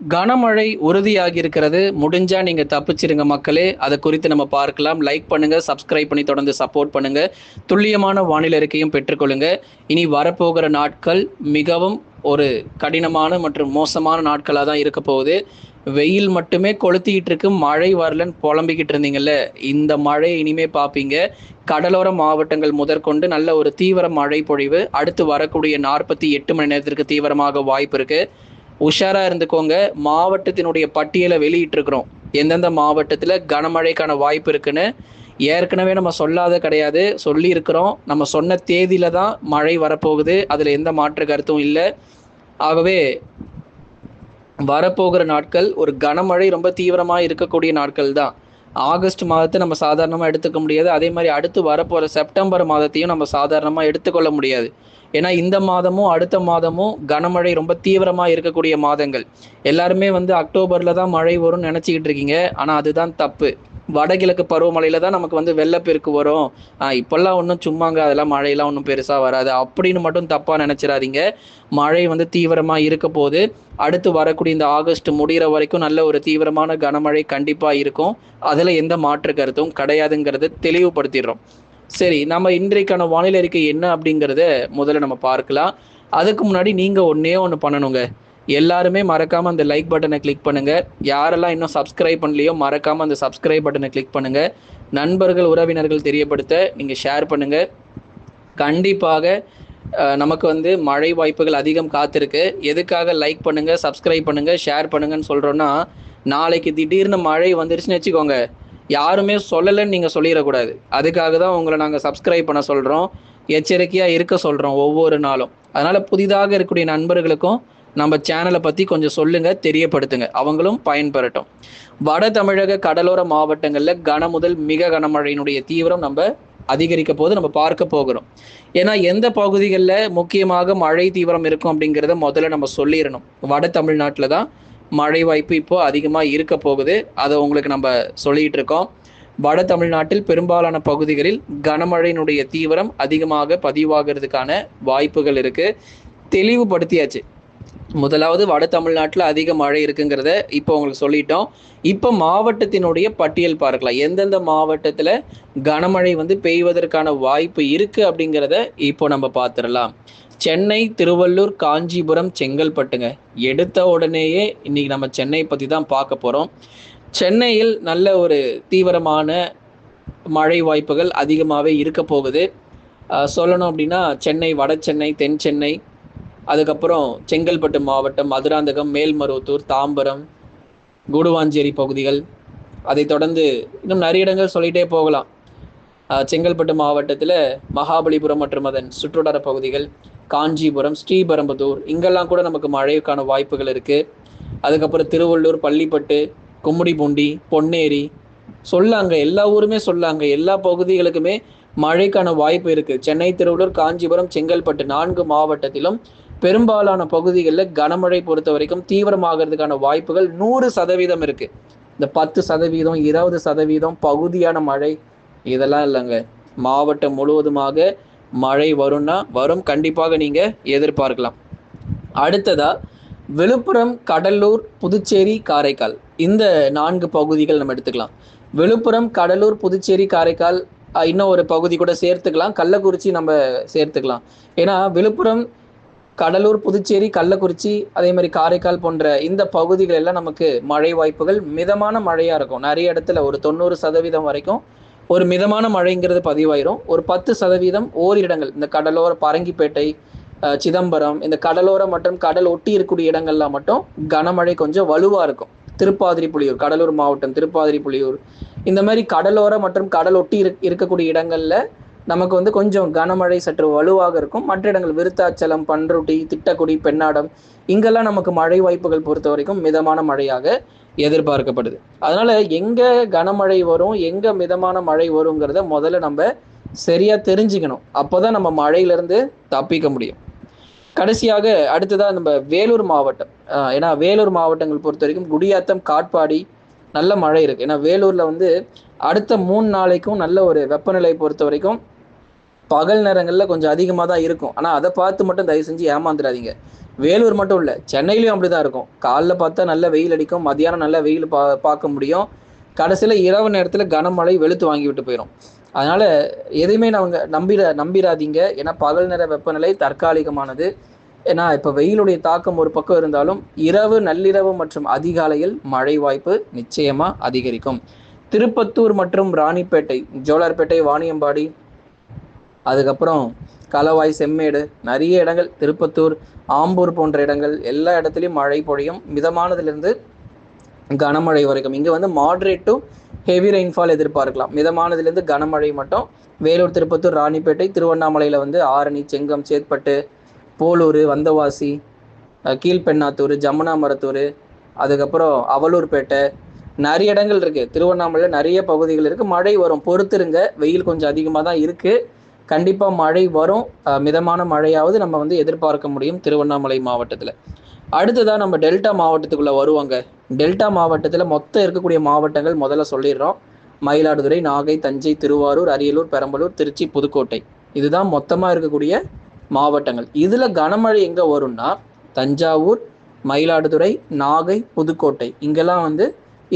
கனமழை உறுதியாகி இருக்கிறது முடிஞ்சா நீங்க தப்பிச்சிருங்க மக்களே. அதை குறித்து நம்ம பார்க்கலாம். லைக் பண்ணுங்க சப்ஸ்கிரைப் பண்ணி தொடர்ந்து சப்போர்ட் பண்ணுங்க. துல்லியமான வானிலை அறிக்கையும் பெற்றுக்கொள்ளுங்க. இனி வரப்போகிற நாட்கள் மிகவும் ஒரு கடினமான மற்றும் மோசமான நாட்களாக தான் இருக்க போகுது. வெயில் மட்டுமே கொளுத்திக்கிட்டு இருக்கு. மழை வரலன்னு புலம்பிக்கிட்டு இருந்தீங்கல்ல? இந்த மழை இனிமே பார்ப்பீங்க. கடலோர மாவட்டங்கள் முதற்கொண்டு நல்ல ஒரு தீவிர மழை பொழிவு. அடுத்து வரக்கூடிய நாற்பத்தி எட்டு மணி நேரத்திற்கு தீவிரமாக வாய்ப்பு இருக்குது உஷாரா இருந்துக்கோங்க. மாவட்டத்தினுடைய பட்டியலை வெளியிட்டிருக்கிறோம். எந்தெந்த மாவட்டத்தில் கனமழைக்கான வாய்ப்பு இருக்குன்னு ஏற்கனவே நம்ம சொல்லாத கிடையாது. சொல்லியிருக்கிறோம். நம்ம சொன்ன தேதியில தான் மழை வரப்போகுது. அதில் எந்த மாற்று கருத்தும் இல்லை. ஆகவே வரப்போகிற நாட்கள் ஒரு கனமழை ரொம்ப தீவிரமாக இருக்கக்கூடிய நாட்கள் தான். ஆகஸ்ட் மாதத்தை நம்ம சாதாரணமாக எடுத்துக்க முடியாது. அதே மாதிரி அடுத்து வரப்போகிற செப்டம்பர் மாதத்தையும் நம்ம சாதாரணமாக எடுத்துக்கொள்ள முடியாது. ஏன்னா இந்த மாதமும் அடுத்த மாதமும் கனமழை ரொம்ப தீவிரமாக இருக்கக்கூடிய மாதங்கள். எல்லாருமே வந்து அக்டோபரில் தான் மழை வரும்னு நினச்சிக்கிட்டு இருக்கீங்க. ஆனால் அதுதான் தப்பு. வடகிழக்கு பருவமழையில தான் நமக்கு வந்து வெள்ளப்பெருக்கு வரும். இப்பெல்லாம் ஒன்றும் சும்மாங்க அதெல்லாம் மழையெல்லாம் ஒன்றும் பெருசாக வராது. அப்படின்னு மட்டும் தப்பாக நினச்சிடாதீங்க. மழை வந்து தீவிரமாக இருக்க போது அடுத்து வரக்கூடிய இந்த ஆகஸ்ட் முடிகிற வரைக்கும் நல்ல ஒரு தீவிரமான கனமழை கண்டிப்பாக இருக்கும். அதில் எந்த மாற்று கருத்தும் கிடையாதுங்கிறத தெளிவுபடுத்திடுறோம். சரி நம்ம இன்றைக்கான வானிலை அறிக்கை என்ன அப்படிங்கிறத முதல்ல நம்ம பார்க்கலாம். அதுக்கு முன்னாடி நீங்கள் ஒன்றே ஒன்று பண்ணணுங்க. எல்லாருமே மறக்காம அந்த லைக் பட்டனை கிளிக் பண்ணுங்க. யாரெல்லாம் இன்னும் சப்ஸ்கிரைப் பண்ணலையோ மறக்காம அந்த சப்ஸ்கிரைப் பட்டனை கிளிக் பண்ணுங்க. நண்பர்கள் உறவினர்கள் தெரியப்படுத்த நீங்க ஷேர் பண்ணுங்க. கண்டிப்பாக நமக்கு வந்து மழை வாய்ப்புகள் அதிகம் காத்திருக்கு. எதுக்காக லைக் பண்ணுங்க சப்ஸ்கிரைப் பண்ணுங்க ஷேர் பண்ணுங்கன்னு சொல்றோம்னா நாளைக்கு திடீர்னு மழை வந்துருச்சுன்னு வச்சுக்கோங்க. யாருமே சொல்லலைன்னு நீங்கள் சொல்லிடக்கூடாது. அதுக்காக தான் உங்களை நாங்கள் சப்ஸ்கிரைப் பண்ண சொல்கிறோம் எச்சரிக்கையாக இருக்க சொல்கிறோம் ஒவ்வொரு நாளும். அதனால் புதிதாக இருக்கக்கூடிய நண்பர்களுக்கும் நம்ம சேனலை பற்றி கொஞ்சம் சொல்லுங்க தெரியப்படுத்துங்க. அவங்களும் பயன்பெறட்டும். வட தமிழக கடலோர மாவட்டங்களில் கன முதல் மிக கனமழையினுடைய தீவிரம் நம்ம அதிகரிக்க போது நம்ம பார்க்க போகிறோம். ஏன்னா எந்த பகுதிகளில் முக்கியமாக மழை தீவிரம் இருக்கும் அப்படிங்கிறத முதல்ல நம்ம சொல்லிடணும் வட தமிழ்நாட்டில் தான் மழை வாய்ப்பு இப்போ அதிகமாக இருக்க போகுது. அதை உங்களுக்கு நம்ம சொல்லிட்டு இருக்கோம் வட தமிழ்நாட்டில் பெரும்பாலான பகுதிகளில் கனமழையினுடைய தீவிரம் அதிகமாக பதிவாகிறதுக்கான வாய்ப்புகள் இருக்கு. தெளிவுபடுத்தியாச்சு. முதலாவது வட தமிழ்நாட்டில் அதிக மழை இருக்குங்கிறத இப்போ உங்களுக்கு சொல்லிட்டோம். இப்போ மாவட்டத்தினுடைய பட்டியல் பார்க்கலாம். எந்தெந்த மாவட்டத்தில் கனமழை வந்து பெய்வதற்கான வாய்ப்பு இருக்கு அப்படிங்கிறத இப்போ நம்ம பார்த்துடலாம். சென்னை திருவள்ளூர் காஞ்சிபுரம் செங்கல்பட்டுங்க. எடுத்த உடனேயே இன்னைக்கு நம்ம சென்னை பற்றி தான் பார்க்க போகிறோம் சென்னையில் நல்ல ஒரு தீவிரமான மழை வாய்ப்புகள் அதிகமாகவே இருக்க போகுது. சொல்லணும் அப்படின்னா சென்னை வட சென்னை தென் சென்னை அதுக்கப்புறம் செங்கல்பட்டு மாவட்டம் மதுராந்தகம் மேல்மருவத்தூர் தாம்பரம் கூடுவாஞ்சேரி பகுதிகள். அதை தொடர்ந்து இன்னும் நிறைய இடங்கள் சொல்லிட்டே போகலாம். செங்கல்பட்டு மாவட்டத்தில் மகாபலிபுரம் மற்றும் அதன் சுற்றுவட்டார பகுதிகள் காஞ்சிபுரம் ஸ்ரீபெரும்புதூர் இங்கெல்லாம் கூட நமக்கு மழைக்கான வாய்ப்புகள் இருக்குது அதுக்கப்புறம் திருவள்ளூர் பள்ளிப்பட்டு கும்முடிபூண்டி பொன்னேரி சொல்லாங்க எல்லா ஊருமே சொல்லாங்க. எல்லா பகுதிகளுக்குமே மழைக்கான வாய்ப்பு இருக்குது சென்னை திருவள்ளூர் காஞ்சிபுரம் செங்கல்பட்டு நான்கு மாவட்டத்திலும் பெரும்பாலான பகுதிகளில் கனமழை பொறுத்த வரைக்கும் தீவிரமாகிறதுக்கான வாய்ப்புகள் நூறு சதவீதம் இருக்கு. இந்த பத்து சதவீதம் இருபது சதவீதம் பகுதியான மழை இதெல்லாம் இல்லைங்க. மாவட்டம் முழுவதுமாக மழை வரும்னா வரும். கண்டிப்பாக நீங்க எதிர்பார்க்கலாம். அடுத்ததா விழுப்புரம் கடலூர் புதுச்சேரி காரைக்கால். இந்த நான்கு பகுதிகள் நம்ம எடுத்துக்கலாம். விழுப்புரம் கடலூர் புதுச்சேரி காரைக்கால் இன்னும் ஒரு பகுதி கூட சேர்த்துக்கலாம். கள்ளக்குறிச்சி நம்ம சேர்த்துக்கலாம். ஏன்னா விழுப்புரம் கடலூர் புதுச்சேரி கள்ளக்குறிச்சி அதே மாதிரி காரைக்கால் போன்ற இந்த பகுதிகள் எல்லாம் நமக்கு மழை வாய்ப்புகள் மிதமான மழையா இருக்கும். நிறைய இடத்துல ஒரு தொண்ணூறு சதவீதம் வரைக்கும் ஒரு மிதமான மழைங்கிறது பதிவாயிரும். ஒரு பத்து சதவீதம் ஓரிடங்கள் இந்த கடலோர பரங்கிப்பேட்டை சிதம்பரம் இந்த கடலோர மற்றும் கடல் ஒட்டி இருக்கக்கூடிய இடங்கள்லாம் மட்டும் கனமழை கொஞ்சம் வலுவா இருக்கும். திருப்பாதிரி புலியூர் கடலூர் மாவட்டம் திருப்பாதிரி புலியூர் இந்த மாதிரி கடலோர மற்றும் கடல் ஒட்டி இருக்கக்கூடிய இடங்கள்ல நமக்கு வந்து கொஞ்சம் கனமழை சற்று வலுவாக இருக்கும். மற்ற இடங்கள் விருத்தாச்சலம் பன்ருட்டி திட்டக்குடி பெண்ணாடம் இங்கெல்லாம் நமக்கு மழை வாய்ப்புகள் பொறுத்த வரைக்கும் மிதமான மழையாக எதிர்பார்க்கப்படுது. அதனால எங்க கனமழை வரும் எங்க மிதமான மழை வருங்கிறத முதல்ல நம்ம சரியா தெரிஞ்சுக்கணும். அப்போதான் நம்ம மழையிலிருந்து தப்பிக்க முடியும். கடைசியாக அடுத்ததாக நம்ம வேலூர் மாவட்டம். ஏன்னா வேலூர் மாவட்டங்கள் பொறுத்த வரைக்கும் குடியாத்தம் காட்பாடி நல்ல மழை இருக்கு. ஏன்னா வேலூர்ல வந்து அடுத்த மூணு நாளைக்கும் நல்ல ஒரு வெப்பநிலை பொறுத்த வரைக்கும் பகல் நேரங்களில் கொஞ்சம் அதிகமாக தான் இருக்கும். ஆனால் அதை பார்த்து மட்டும் தயவு செஞ்சு ஏமாந்துடாதீங்க. வேலூர் மட்டும் இல்லை சென்னையிலையும் அப்படி தான் இருக்கும். காலைல பார்த்தா நல்ல வெயில் அடிக்கும். மதியானம் நல்ல வெயில் பா பார்க்க முடியும். கடைசியில் இரவு நேரத்தில் கனமழை வெளுத்து வாங்கி விட்டு போயிடும் அதனால் எதையுமே நாங்கள் நம்பிட நம்பிடாதீங்க. ஏன்னா பகல் நேர வெப்பநிலை தற்காலிகமானது. ஏன்னா இப்போ வெயிலுடைய தாக்கம் ஒரு பக்கம் இருந்தாலும் இரவு நள்ளிரவு மற்றும் அதிகாலையில் மழை வாய்ப்பு நிச்சயமாக அதிகரிக்கும். திருப்பத்தூர் மற்றும் ராணிப்பேட்டை ஜோலார்பேட்டை வாணியம்பாடி அதுக்கப்புறம் களவாய் செம்மேடு நிறைய இடங்கள். திருப்பத்தூர் ஆம்பூர் போன்ற இடங்கள். எல்லா இடத்துலையும் மழை பொழியும். மிதமானதுலேருந்து கனமழை வரைக்கும். இங்கே வந்து மாட்ரேட் டு ஹெவி ரெயின்ஃபால் எதிர்பார்க்கலாம். மிதமானதுலேருந்து கனமழை மட்டும். வேலூர் திருப்பத்தூர் ராணிப்பேட்டை திருவண்ணாமலையில் வந்து ஆரணி செங்கம் சேத்பட்டு போலூர் வந்தவாசி கீழ்பெண்ணாத்தூர் ஜமுனா மரத்தூர் அதுக்கப்புறம் அவலூர்பேட்டை. நிறைய இடங்கள் இருக்குது திருவண்ணாமலையில் நிறைய பகுதிகள் இருக்குது மழை வரும். பொறுத்துருங்க. வெயில் கொஞ்சம் அதிகமாக தான் இருக்குது கண்டிப்பாக மழை வரும். மிதமான மழையாவது நம்ம வந்து எதிர்பார்க்க முடியும் திருவண்ணாமலை மாவட்டத்தில். அடுத்ததாக நம்ம டெல்டா மாவட்டத்துக்குள்ளே வருவாங்க. டெல்டா மாவட்டத்தில் மொத்தம் இருக்கக்கூடிய மாவட்டங்கள் முதல்ல சொல்லிடுறோம். மயிலாடுதுறை நாகை தஞ்சை திருவாரூர் அரியலூர் பெரம்பலூர் திருச்சி புதுக்கோட்டை. இதுதான் மொத்தமாக இருக்கக்கூடிய மாவட்டங்கள். இதில் கனமழை எங்கே வரும்னா தஞ்சாவூர் மயிலாடுதுறை நாகை புதுக்கோட்டை. இங்கெல்லாம் வந்து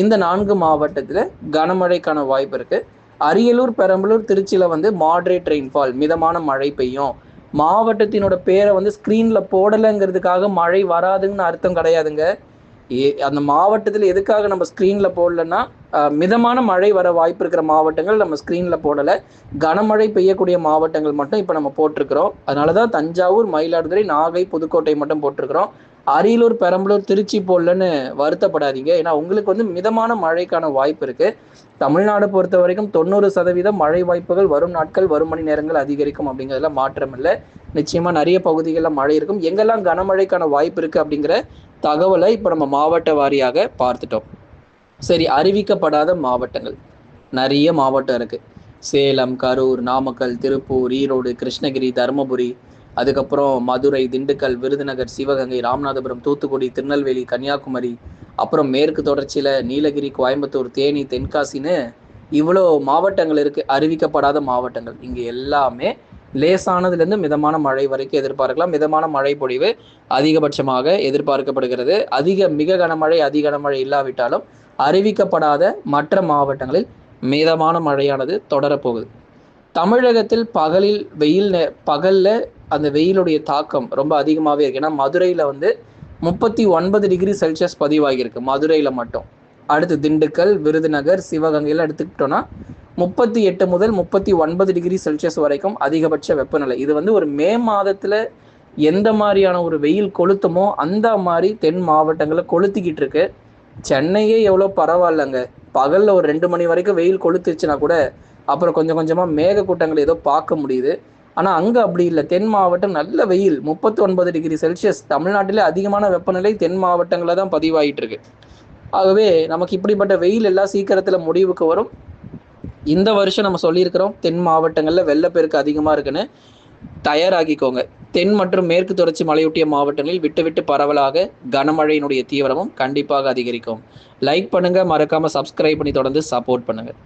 இந்த நான்கு மாவட்டத்தில் கனமழைக்கான வாய்ப்பு இருக்குது அரியலூர் பெரம்பலூர் திருச்சியில் வந்து மாட்ரேட் ரெயின்ஃபால் மிதமான மழை பெய்யும். மாவட்டத்தினோட பேரை வந்து ஸ்க்ரீனில் போடலைங்கிறதுக்காக மழை வராதுன்னு அர்த்தம் கிடையாதுங்க. அந்த மாவட்டத்தில் எதுக்காக நம்ம ஸ்க்ரீனில் போடலன்னா மிதமான மழை வர வாய்ப்பு இருக்கிற மாவட்டங்கள் நம்ம ஸ்க்ரீனில் போடலை. கனமழை பெய்யக்கூடிய மாவட்டங்கள் மட்டும் இப்போ நம்ம போட்டிருக்கிறோம். அதனால தான் தஞ்சாவூர் மயிலாடுதுறை நாகை புதுக்கோட்டை மட்டும் போட்டிருக்கிறோம். அரியலூர் பெரம்பலூர் திருச்சி போடலன்னு வருத்தப்படாதீங்க. ஏன்னா உங்களுக்கு வந்து மிதமான மழைக்கான வாய்ப்பு இருக்கு. தமிழ்நாடு பொறுத்த வரைக்கும் தொண்ணூறு சதவீதம் மழை வாய்ப்புகள் வரும் நாட்கள் வரும் மணி நேரங்கள் அதிகரிக்கும் அப்படிங்கிறதுல மாற்றம் இல்லை நிச்சயமா நிறைய பகுதிகளில் மழை இருக்கும். எங்கெல்லாம் கனமழைக்கான வாய்ப்பு இருக்கு அப்படிங்கிற தகவலை இப்போ நம்ம மாவட்ட வாரியாக பார்த்துட்டோம். சரி அறிவிக்கப்படாத மாவட்டங்கள். நிறைய மாவட்டம் இருக்குது சேலம் கரூர் நாமக்கல் திருப்பூர் ஈரோடு கிருஷ்ணகிரி தருமபுரி அதுக்கப்புறம் மதுரை திண்டுக்கல் விருதுநகர் சிவகங்கை ராமநாதபுரம் தூத்துக்குடி திருநெல்வேலி கன்னியாகுமரி அப்புறம் மேற்கு தொடர்ச்சியில் நீலகிரி கோயம்புத்தூர் தேனி தென்காசின்னு இவ்வளோ மாவட்டங்கள் இருக்குது அறிவிக்கப்படாத மாவட்டங்கள். இங்கே எல்லாமே லேசானதுலேருந்து மிதமான மழை வரைக்கும் எதிர்பார்க்கலாம். மிதமான மழை பொழிவு அதிகபட்சமாக எதிர்பார்க்கப்படுகிறது. அதிக மிக கனமழை அதிக கனமழை இல்லாவிட்டாலும் அறிவிக்கப்படாத மற்ற மாவட்டங்களில் மிதமான மழையானது தொடரப்போகுது. தமிழகத்தில் பகலில் வெயில் பகலில் அந்த வெயிலுடைய தாக்கம் ரொம்ப அதிகமாகவே இருக்குது ஏன்னா மதுரையில் வந்து முப்பத்தி ஒன்பது டிகிரி செல்சியஸ் பதிவாகியிருக்கு. மதுரையில் மட்டும். அடுத்து திண்டுக்கல் விருதுநகர் சிவகங்கையில் எடுத்துக்கிட்டோன்னா முப்பத்தி எட்டு முதல் முப்பத்தி ஒன்பது டிகிரி செல்சியஸ் வரைக்கும் அதிகபட்ச வெப்பநிலை. இது வந்து ஒரு மே மாதத்தில் எந்த மாதிரியான ஒரு வெயில் கொளுத்துமோ அந்த மாதிரி தென் மாவட்டங்களை கொளுத்திக்கிட்டு இருக்கு. சென்னையே எவ்வளோ பரவாயில்லைங்க. பகலில் ஒரு ரெண்டு மணி வரைக்கும் வெயில் கொளுத்துச்சுன்னா கூட அப்புறம் கொஞ்சம் கொஞ்சமாக மேக கூட்டங்கள் ஏதோ பார்க்க முடியுது. ஆனால் அங்கே அப்படி இல்லை. தென் மாவட்டம் நல்ல வெயில். முப்பத்தி ஒன்பது டிகிரி செல்சியஸ். தமிழ்நாட்டிலே அதிகமான வெப்பநிலை தென் மாவட்டங்களில் தான் பதிவாயிட்டு இருக்கு. ஆகவே நமக்கு இப்படிப்பட்ட வெயில் எல்லாம் சீக்கிரத்தில் முடிவுக்கு வரும். இந்த வருஷம் நம்ம சொல்லியிருக்கிறோம் தென் மாவட்டங்களில் வெள்ளப்பெருக்கு அதிகமாக இருக்குன்னு தயாராகிக்கோங்க. தென் மற்றும் மேற்கு தொடர்ச்சி மலையொட்டிய மாவட்டங்களில் விட்டு விட்டு பரவலாக கனமழையினுடைய தீவிரமும் கண்டிப்பாக அதிகரிக்கும். லைக் பண்ணுங்கள் மறக்காமல் சப்ஸ்கிரைப் பண்ணி தொடர்ந்து சப்போர்ட் பண்ணுங்கள்